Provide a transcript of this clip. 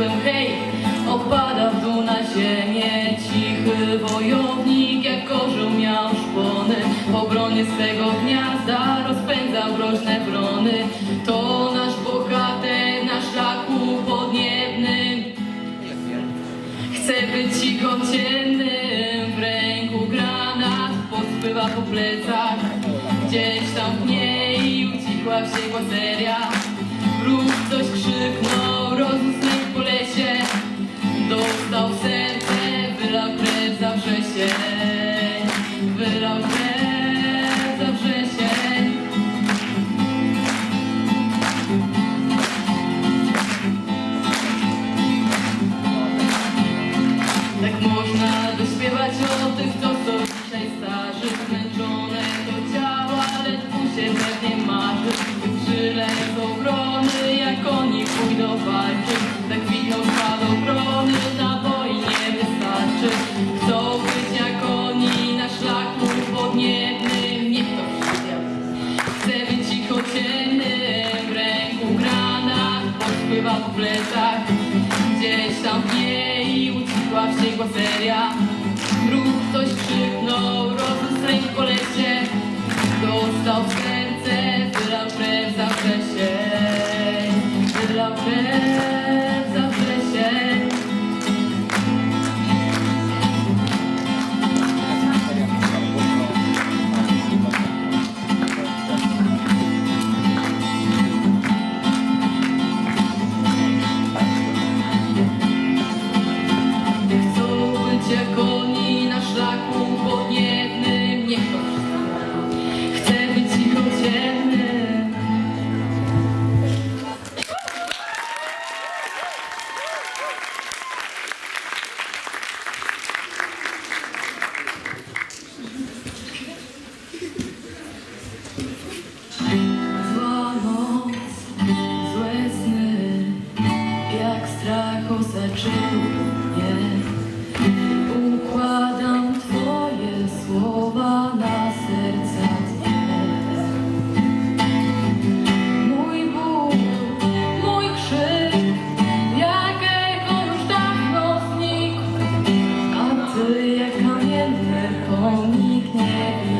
słowem hej Opada w dół na ziemię. Cichy wojownik Jak orzeł miał szpony. Po bronie swego gniazda rozpędzał groźne brony To nasz bohater na szlaku podniebnym. Chce być cicho ciennym W ręku granat pospływa po plecach. Gdzieś tam w niej ucichła wściekła seria Wróg coś krzyczy Chcą być jak oni na szlaku Jak strach osaczył mnie Układam Twoje słowa na serca Mój ból, mój krzyk Jak już dawno znikł A Ty jak kamienny pomnik nie